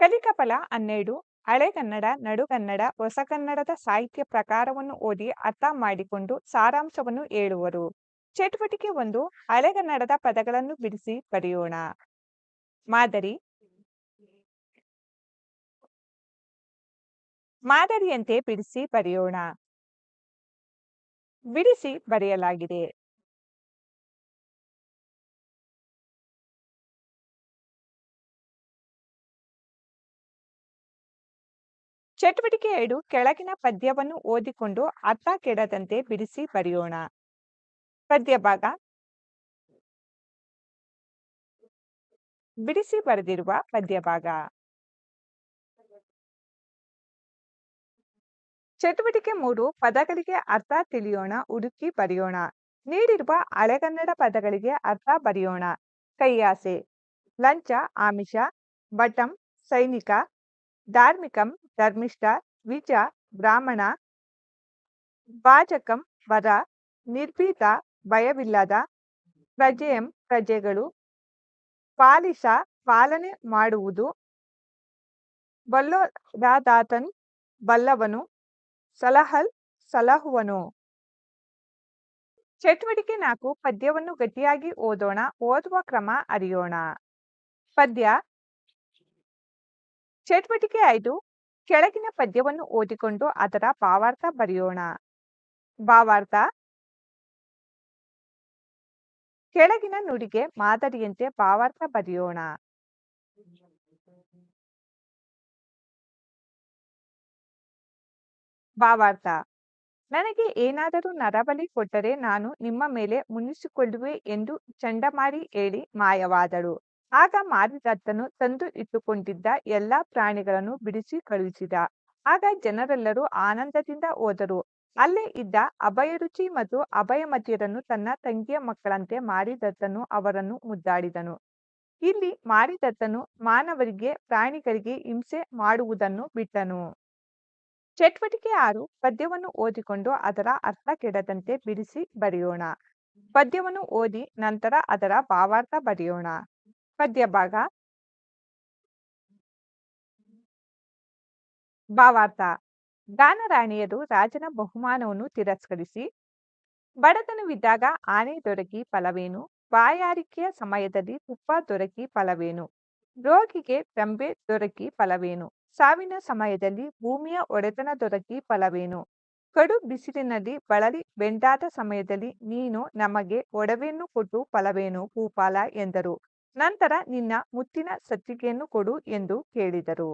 ಕಲಿಕಫಲ ಹನ್ನೆರಡು ಹಳೆಗನ್ನಡ ನಡುಗನ್ನಡ ಹೊಸಗನ್ನಡದ ಸಾಹಿತ್ಯ ಪ್ರಕಾರವನ್ನು ಓದಿ ಅರ್ಥ ಮಾಡಿಕೊಂಡು ಸಾರಾಂಶವನ್ನು ಹೇಳುವರು. ಚಟುವಟಿಕೆ ಒಂದು ಹಳೆಗನ್ನಡದ ಪದಗಳನ್ನು ಬಿಡಿಸಿ ಬರೆಯೋಣ. ಮಾದರಿ. ಮಾದರಿಯಂತೆ ಬಿಡಿಸಿ ಬರೆಯೋಣ. ಬಿಡಿಸಿ ಬರೆಯಲಾಗಿದೆ. ಚಟುವಟಿಕೆ ಎರಡು ಕೆಳಗಿನ ಪದ್ಯವನ್ನು ಓದಿಕೊಂಡು ಅರ್ಥ ಕೆಡದಂತೆ ಬಿಡಿಸಿ ಬರೆಯೋಣ. ಪದ್ಯ ಭಾಗ. ಬಿಡಿಸಿ ಬರೆದಿರುವ ಪದ್ಯ ಭಾಗ. ಚಟುವಟಿಕೆ ಮೂರು ಪದಗಳಿಗೆ ಅರ್ಥ ತಿಳಿಯೋಣ, ಹುಡುಕಿ ಬರೆಯೋಣ. ನೀಡಿರುವ ಹಳೆಗನ್ನಡ ಪದಗಳಿಗೆ ಅರ್ಥ ಬರೆಯೋಣ. ಕೈಯಾಸೆ. ಲಂಚ, ಆಮಿಷ, ಬಟಂ, ಸೈನಿಕ ಧಾರ್ಮಿಕಂ ಧರ್ಮಿಷ್ಠ ವಿಜ ಬ್ರಾಹ್ಮಣ ವಾಚಕಂ ವರ ನಿರ್ಭೀತ ಭಯವಿಲ್ಲದ ಪ್ರಜೆಯಂ ಪ್ರಜೆಗಳು ಪಾಲಿಸ ಪಾಲನೆ ಮಾಡುವುದು ಬಲ್ಲೊದಾತನ್ ಬಲ್ಲವನು ಸಲಹಲ್ ಸಲಹುವನು. ಚಟುವಟಿಕೆ ನಾಲ್ಕು ಪದ್ಯವನ್ನು ಗಟ್ಟಿಯಾಗಿ ಓದೋಣ ಓದುವ ಕ್ರಮ ಅರಿಯೋಣ. ಪದ್ಯ ಚಟುವಟಿಕೆ ಐದು, ಕೆಳಗಿನ ಪದ್ಯವನ್ನು ಓದಿಕೊಂಡು ಅದರ ಭಾವಾರ್ಥ ಬರೆಯೋಣ. ಭಾವಾರ್ಥ ಕೆಳಗಿನ ನುಡಿಗೆ ಮಾದರಿಯಂತೆ ಭಾವಾರ್ಥ ಬರೆಯೋಣ. ಭಾವಾರ್ಥ ನನಗೆ ಏನಾದರೂ ನರಬಲಿ ಕೊಟ್ಟರೆ ನಾನು ನಿಮ್ಮ ಮೇಲೆ ಮುನಿಸಿಕೊಳ್ಳುವೆ ಎಂದು ಚಂಡಮಾರಿ ಹೇಳಿ ಮಾಯವಾದಳು. ಆಗ ಮಾರಿದತ್ತನು ತಂದು ಇಟ್ಟುಕೊಂಡಿದ್ದ ಎಲ್ಲಾ ಪ್ರಾಣಿಗಳನ್ನು ಬಿಡಿಸಿ ಕಳುಹಿಸಿದ. ಆಗ ಜನರೆಲ್ಲರೂ ಆನಂದದಿಂದ ಹೋದರು. ಅಲ್ಲೇ ಇದ್ದ ಅಭಯರುಚಿ ಮತ್ತು ಅಭಯಮತಿಯರನ್ನು ತನ್ನ ತಂಗಿಯ ಮಕ್ಕಳಂತೆ ಮಾರಿದತ್ತನು ಅವರನ್ನು ಮುದ್ದಾಡಿದನು. ಇಲ್ಲಿ ಮಾರಿದತ್ತನು ಮಾನವರಿಗೆ, ಪ್ರಾಣಿಗಳಿಗೆ ಹಿಂಸೆ ಮಾಡುವುದನ್ನು ಬಿಟ್ಟನು. ಚಟುವಟಿಕೆ ಆರು, ಪದ್ಯವನ್ನು ಓದಿಕೊಂಡು ಅದರ ಅರ್ಥ ಕೆಡದಂತೆ ಬಿಡಿಸಿ ಬರೆಯೋಣ. ಪದ್ಯವನ್ನು ಓದಿ ನಂತರ ಅದರ ಭಾವಾರ್ಥ ಬರೆಯೋಣ. ಪದ್ಯ ಭಾಗ. ಭಾವಾರ್ಥ. ಗಾನರಾಣಿಯರು ರಾಜನ ಬಹುಮಾನವನ್ನು ತಿರಸ್ಕರಿಸಿ ಬಡತನವಿದ್ದಾಗ ಆನೆ ದೊರಕಿ ಫಲವೇನು, ಬಾಯಾರಿಕೆಯ ಸಮಯದಲ್ಲಿ ತುಪ್ಪ ದೊರಕಿ ಫಲವೇನು, ರೋಗಿಗೆ ರಂಬೆ ದೊರಕಿ ಫಲವೇನು, ಸಾವಿನ ಸಮಯದಲ್ಲಿ ಭೂಮಿಯ ಒಡೆತನ ದೊರಕಿ ಫಲವೇನು, ಕಡು ಬಿಸಿಲಿನಲ್ಲಿ ಬಳಲಿ ಬೆಂಡಾದ ಸಮಯದಲ್ಲಿ ನೀನು ನಮಗೆ ಒಡವೆಯನ್ನು ಕೊಟ್ಟು ಫಲವೇನು, ಭೂಪಾಲ ಎಂದರು. ನಂತರ ನಿನ್ನ ಮುತ್ತಿನ ಸತ್ತಿಗೆಯನ್ನು ಕೊಡು ಎಂದು ಕೇಳಿದರು.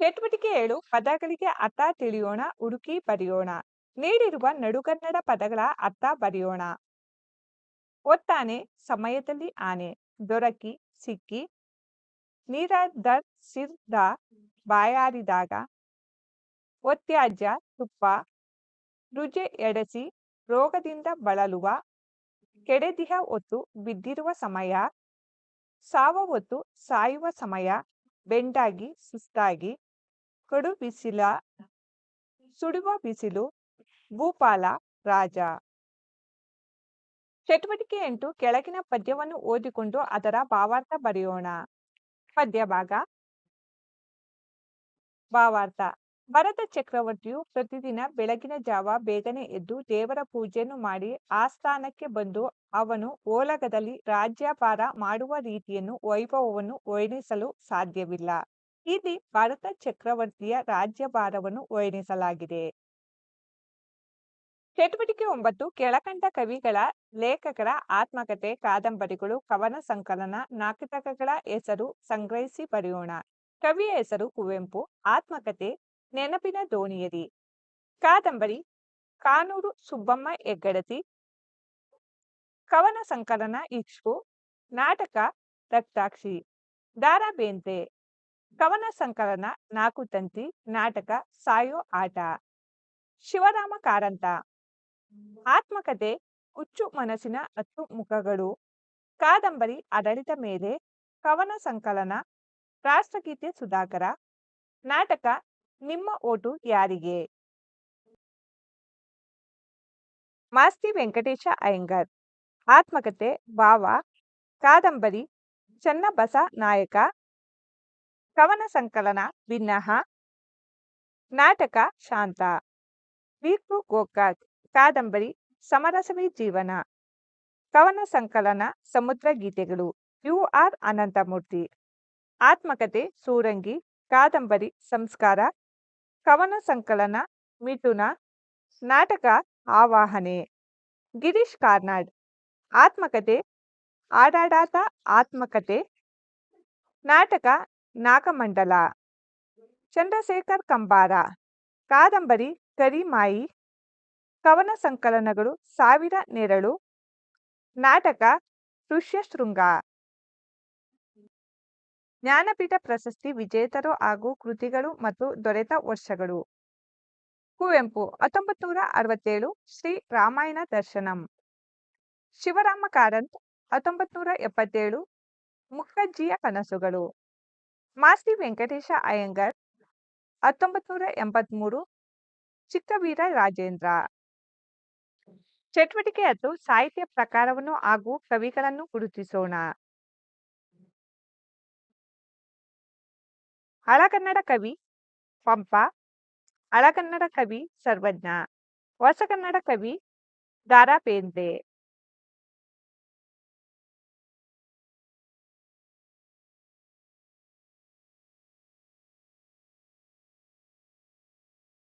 ಚಟುವಟಿಕೆ ಏಳು, ಪದಗಳಿಗೆ ಅರ್ಥ ತಿಳಿಯೋಣ, ಹುಡುಕಿ ಬರೆಯೋಣ. ನೀಡಿರುವ ನಡುಗನ್ನಡ ಪದಗಳ ಅರ್ಥ ಬರೆಯೋಣ. ಒತ್ತಾನೆ, ಸಮಯದಲ್ಲಿ ಆನೆ, ದೊರಕಿ, ಸಿಕ್ಕಿ ನೀರದ ಸಿರ್ದ ಬಾಯಾರಿದಾಗ, ಒತ್ಯಾಜ್ಯ, ತುಪ್ಪ, ರುಜೆ ಎಡಸಿ, ರೋಗದಿಂದ ಬಳಲುವ ಕೆಡೆದಿಹ ಹೊತ್ತು ಬಿದ್ದಿರುವ ಸಮಯ, ಸಾವ ಹೊತ್ತು ಸಾಯುವ ಸಮಯ, ಬೆಂಡಾಗಿ, ಸುಸ್ತಾಗಿ, ಕಡು ಬಿಸಿಲ, ಸುಡುವ ಬಿಸಿಲು, ಭೂಪಾಲ, ರಾಜ. ಚಟುವಟಿಕೆ ಎಂಟು, ಕೆಳಗಿನ ಪದ್ಯವನ್ನು ಓದಿಕೊಂಡು ಅದರ ಭಾವಾರ್ಥ ಬರೆಯೋಣ. ಪದ್ಯ ಭಾಗ, ಭಾವಾರ್ಥ. ಭರತ ಚಕ್ರವರ್ತಿಯು ಪ್ರತಿದಿನ ಬೆಳಗಿನ ಜಾವ ಬೇಗನೆ ಎದ್ದು ದೇವರ ಪೂಜೆಯನ್ನು ಮಾಡಿ ಆಸ್ಥಾನಕ್ಕೆ ಬಂದು ಅವನು ಓಲಗದಲ್ಲಿ ರಾಜ್ಯಭಾರ ಮಾಡುವ ರೀತಿಯನ್ನು ವೈಭವವನ್ನು ವರ್ಣಿಸಲು ಸಾಧ್ಯವಿಲ್ಲ. ಇಲ್ಲಿ ಭರತ ಚಕ್ರವರ್ತಿಯ ರಾಜ್ಯಭಾರವನ್ನು ವರ್ಣಿಸಲಾಗಿದೆ. ಚಟುವಟಿಕೆ ಒಂಬತ್ತು ಕೆಳಕಂಡ ಕವಿಗಳ ಲೇಖಕರ ಆತ್ಮಕಥೆ, ಕಾದಂಬರಿಗಳು, ಕವನ ಸಂಕಲನ, ನಾಟಕಗಳ ಹೆಸರು ಸಂಗ್ರಹಿಸಿ ಬರೆಯೋಣ. ಕವಿಯ ಹೆಸರು ಕುವೆಂಪು, ಆತ್ಮಕಥೆ ನೆನಪಿನ ದೋಣಿಯರಿ ಕಾದಂಬರಿ, ಕಾನೂರು ಸುಬ್ಬಮ್ಮ ಹೆಗ್ಗಡತಿ. ಕವನ ಸಂಕಲನ ಇಕ್ಷು ನಾಟಕ, ರಕ್ತಾಕ್ಷಿ. ದಾರಾ ಬೇಂದ್ರೆ ಕವನ ಸಂಕಲನ ನಾಕು ತಂತಿ, ನಾಟಕ, ಸಾಯೋ ಆಟ. ಶಿವರಾಮ ಕಾರಂತ. ಆತ್ಮಕತೆ, ಹುಚ್ಚು ಮನಸ್ಸಿನ ಹತ್ತು ಮುಖಗಳು. ಕಾದಂಬರಿ ಆಡಳಿತ ಮೇಲೆ, ಕವನ ಸಂಕಲನ, ರಾಷ್ಟ್ರಗೀತೆ ಸುಧಾಕರ. ನಾಟಕ ನಿಮ್ಮ ಓಟು ಯಾರಿಗೆ? ಮಾಸ್ತಿ ವೆಂಕಟೇಶ ಅಯ್ಯಂಗಾರ್. ಆತ್ಮಕತೆ ಭಾವ, ಕಾದಂಬರಿ, ಚನ್ನಬಸ ನಾಯಕ, ಕವನ ಸಂಕಲನ ಭಿನ್ನಹ ನಾಟಕ, ಶಾಂತ ವೀಕು ಗೋಕಾಕ್, ಕಾದಂಬರಿ, ಸಮರಸವೇ ಜೀವನ, ಕವನ ಸಂಕಲನ, ಸಮುದ್ರ ಗೀತೆಗಳು, ಯು ಆರ್ ಅನಂತಮೂರ್ತಿ ಆತ್ಮಕತೆ ಸೂರಂಗಿ, ಕಾದಂಬರಿ, ಸಂಸ್ಕಾರ ಕವನ ಸಂಕಲನ, ಮಿಥುನ, ನಾಟಕ ಆವಾಹನೆ, ಗಿರೀಶ್ ಕಾರ್ನಾಡ್, ಆತ್ಮಕತೆ, ಆಡಾಡಾತ ಆತ್ಮಕತೆ, ನಾಟಕ ನಾಗಮಂಡಲ, ಚಂದ್ರಶೇಖರ್ ಕಂಬಾರ, ಕಾದಂಬರಿ ಕರಿಮಾಯಿ, ಕವನ ಸಂಕಲನಗಳು ಸಾವಿರ ನೆರಳು, ನಾಟಕ ಋಷ್ಯಶೃಂಗ. ಜ್ಞಾನಪೀಠ ಪ್ರಶಸ್ತಿ ವಿಜೇತರು ಹಾಗೂ ಕೃತಿಗಳು ಮತ್ತು ದೊರೆತ ವರ್ಷಗಳು. ಕುವೆಂಪು ಹತ್ತೊಂಬತ್ತು ನೂರ ಅರವತ್ತೇಳು, ಶ್ರೀ ರಾಮಾಯಣ ದರ್ಶನಂ. ಶಿವರಾಮ ಕಾರಂತ್ ಹತ್ತೊಂಬತ್ತು ನೂರ ಎಪ್ಪತ್ತೇಳು ಮುಖಜ್ಜಿಯ ಕನಸುಗಳು. ಮಾಸ್ತಿ ವೆಂಕಟೇಶ ಅಯ್ಯಂಗರ್ ಹತ್ತೊಂಬತ್ತು ನೂರ ಎಂಬತ್ಮೂರು, ಚಿಕ್ಕವೀರ ರಾಜೇಂದ್ರ. ಚಟುವಟಿಕೆ ಅದು ಸಾಹಿತ್ಯ ಪ್ರಕಾರವನ್ನು ಹಾಗೂ ಕವಿಗಳನ್ನು ಗುರುತಿಸೋಣ. ಹಳಗನ್ನಡ ಕವಿ ಪಂಪ ಹಳಗನ್ನಡ ಕವಿ ಸರ್ವಜ್ಞ ಹೊಸಗನ್ನಡ ಕವಿ ದಾರಾ ಬೇಂದ್ರೆ